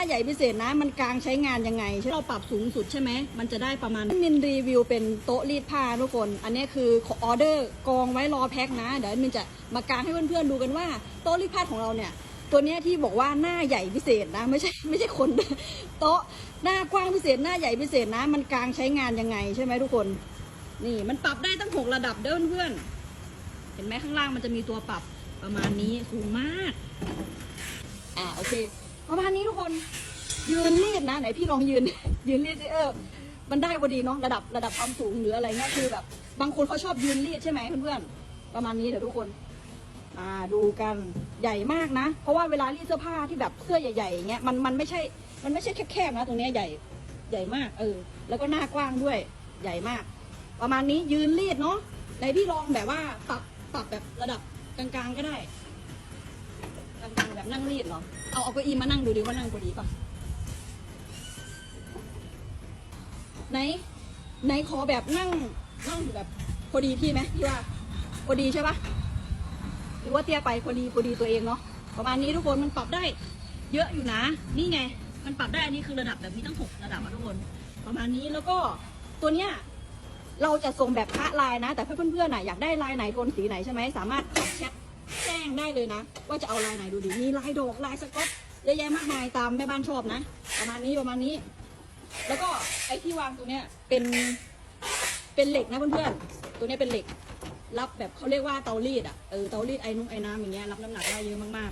าใหญ่พิเศษนะ มันกลางใช้งานยังไงใช่เราปรับสูงสุดใช่ไหมมันจะได้ประมาณมินรีวิวเป็นโต๊ะรีดผ้าทุกคน อันนี้คือออเดอร์กองไว้รอแพ็คนะ เดี๋ยวมินจะมากางให้เพื่อนๆดูกันว่าโต๊ะรีดผ้าของเราเนี่ยตัวเนี้ยที่บอกว่าหน้าใหญ่พิเศษนะไม่ใช่ไม่ใช่คนโต๊ะหน้ากว้างพิเศษหน้าใหญ่พิเศษนะ มันกลางใช้งานยังไงใช่ไหมทุกคน นี่มันปรับได้ตั้งหกระดับเด้อเพื่อนๆเห็นไหมข้างล่างมันจะมีตัวปรับประมาณนี้สูงมาก อ่าโอเค ประมาณนี้ทุกคนยืนรีดนะไหนพี่ลองยืน ยืนรีดสิเออมันได้พอดีเนาะระดับระดับความสูงหรืออะไรเงี้ยคือแบบ บางคนเขาชอบยืนรีดใช่ไหมเพื่อนๆประมาณนี้เดี๋ยวทุกคนอ่าดูกันใหญ่มากนะ เพราะว่าเวลารีดเสื้อผ้าที่แบบเสื้อใหญ่ๆอย่างเงี้ยมันมันไม่ใช่ มันไม่ใช่แคบๆนะ ตรงเนี้ยใหญ่ใหญ่มาก เออ แล้วก็หน้ากว้างด้วยใหญ่มาก ประมาณนี้ยืนรีดเนาะไหนพี่ลองแบบว่าปรับปรับแบบระดับกลางๆก็ได้ แบบนั่งรีดเหรอ เอาเอาเก้าอี้มานั่งดูดิว่านั่งพอดีป่ะ ไหน ไหนขอแบบนั่งนั่งแบบพอดีพี่ไหมพี่ว่าพอดีใช่ปะหรือว่าเตี้ยไปพอดีพอดีตัวเองเนาะประมาณนี้ทุกคนมันปรับได้ เยอะอยู่นะ นี่ไง มันปรับได้อันนี้คือระดับแบบนี้ตั้งหกระดับอะทุกคน ประมาณนี้แล้วก็ตัวเนี้ยเราจะส่งแบบพระลายนะ แต่เพื่อนๆน่ะอยากได้ลายไหนโทนสีไหนใช่ไหมสามารถแชท แจ้งได้เลยนะ ว่าจะเอาลายไหนดูดีมีลายดอกลายสก๊อตเยอะแยะมากมายตามแม่บ้านชอบนะ ประมาณนี้ประมาณนี้ แล้วก็ไอ้ที่วางตัวเนี้ยเป็นเป็นเหล็กนะเพื่อนๆตัวเนี้ยเป็นเหล็ก รับแบบเขาเรียกว่าเตารีดอะเออเตารีดไอ้นุ่งไอ้น้ำอย่างเงี้ยรับน้ำหนักได้เยอะมาก